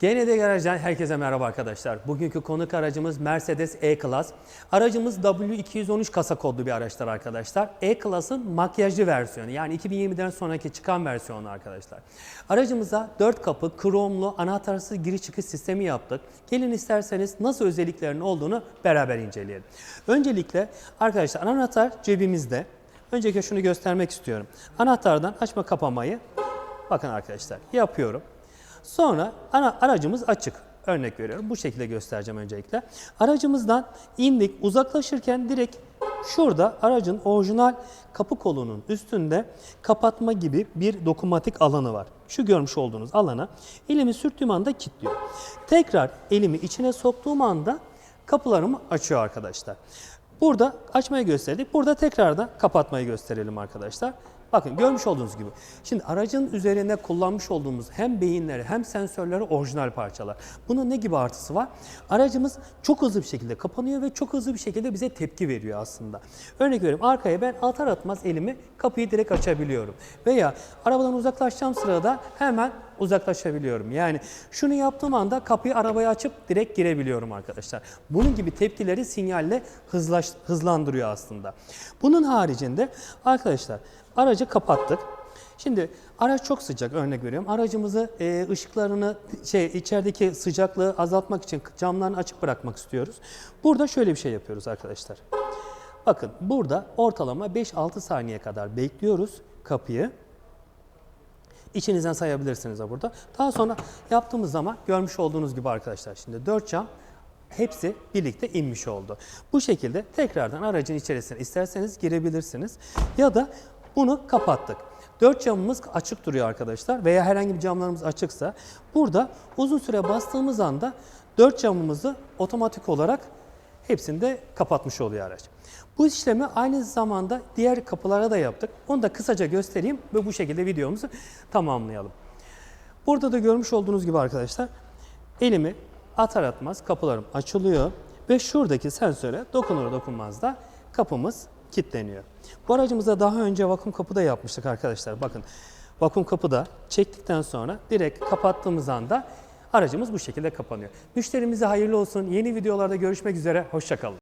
GND Garaj'dan herkese merhaba arkadaşlar. Bugünkü konuk aracımız Mercedes E-Class. Aracımız W213 kasa kodlu bir araçlar arkadaşlar. E-Class'ın makyajlı versiyonu yani 2020'den sonraki çıkan versiyonu arkadaşlar. Aracımıza 4 kapı kromlu anahtarsız giriş çıkış sistemi yaptık. Gelin isterseniz nasıl özelliklerinin olduğunu beraber inceleyelim. Öncelikle arkadaşlar anahtar cebimizde. Öncelikle şunu göstermek istiyorum. Anahtardan açma kapamayı bakın arkadaşlar yapıyorum. Sonra ana, aracımız açık. Örnek veriyorum. Bu şekilde göstereceğim öncelikle. Aracımızdan indik. Uzaklaşırken direkt şurada aracın orijinal kapı kolunun üstünde kapatma gibi bir dokunmatik alanı var. Şu görmüş olduğunuz alana elimi sürttüğüm anda kilitliyor. Tekrar elimi içine soktuğum anda kapılarımı açıyor arkadaşlar. Burada açmayı gösterdik. Burada tekrar da kapatmayı gösterelim arkadaşlar. Bakın görmüş olduğunuz gibi. Şimdi aracın üzerinde kullanmış olduğumuz hem beyinleri hem sensörleri orijinal parçalar. Bunun ne gibi artısı var? Aracımız çok hızlı bir şekilde kapanıyor ve çok hızlı bir şekilde bize tepki veriyor aslında. Örnek veriyorum arkaya ben atar atmaz elimi kapıyı direkt açabiliyorum. Veya arabadan uzaklaşacağım sırada hemen uzaklaşabiliyorum. Yani şunu yaptığım anda kapıyı arabaya açıp direkt girebiliyorum arkadaşlar. Bunun gibi tepkileri sinyalle hızlaş, hızlandırıyor aslında. Bunun haricinde arkadaşlar aracı kapattık. Şimdi araç çok sıcak örnek veriyorum. Aracımızı e, ışıklarını şey içerideki sıcaklığı azaltmak için camlarını açık bırakmak istiyoruz. Burada şöyle bir şey yapıyoruz arkadaşlar. Bakın burada ortalama 5-6 saniye kadar bekliyoruz kapıyı. İçinizden sayabilirsiniz de burada. Daha sonra yaptığımız zaman görmüş olduğunuz gibi arkadaşlar şimdi 4 cam hepsi birlikte inmiş oldu. Bu şekilde tekrardan aracın içerisine isterseniz girebilirsiniz ya da bunu kapattık. 4 camımız açık duruyor arkadaşlar veya herhangi bir camlarımız açıksa burada uzun süre bastığımız anda 4 camımızı otomatik olarak hepsini de kapatmış oluyor araç. Bu işlemi aynı zamanda diğer kapılara da yaptık. Onu da kısaca göstereyim ve bu şekilde videomuzu tamamlayalım. Burada da görmüş olduğunuz gibi arkadaşlar elimi atar atmaz kapılarım açılıyor ve şuradaki sensöre dokunur dokunmaz da kapımız kilitleniyor. Bu aracımıza daha önce vakum kapı da yapmıştık arkadaşlar. Bakın vakum kapıda çektikten sonra direkt kapattığımız anda aracımız bu şekilde kapanıyor. Müşterimize hayırlı olsun. Yeni videolarda görüşmek üzere. Hoşçakalın.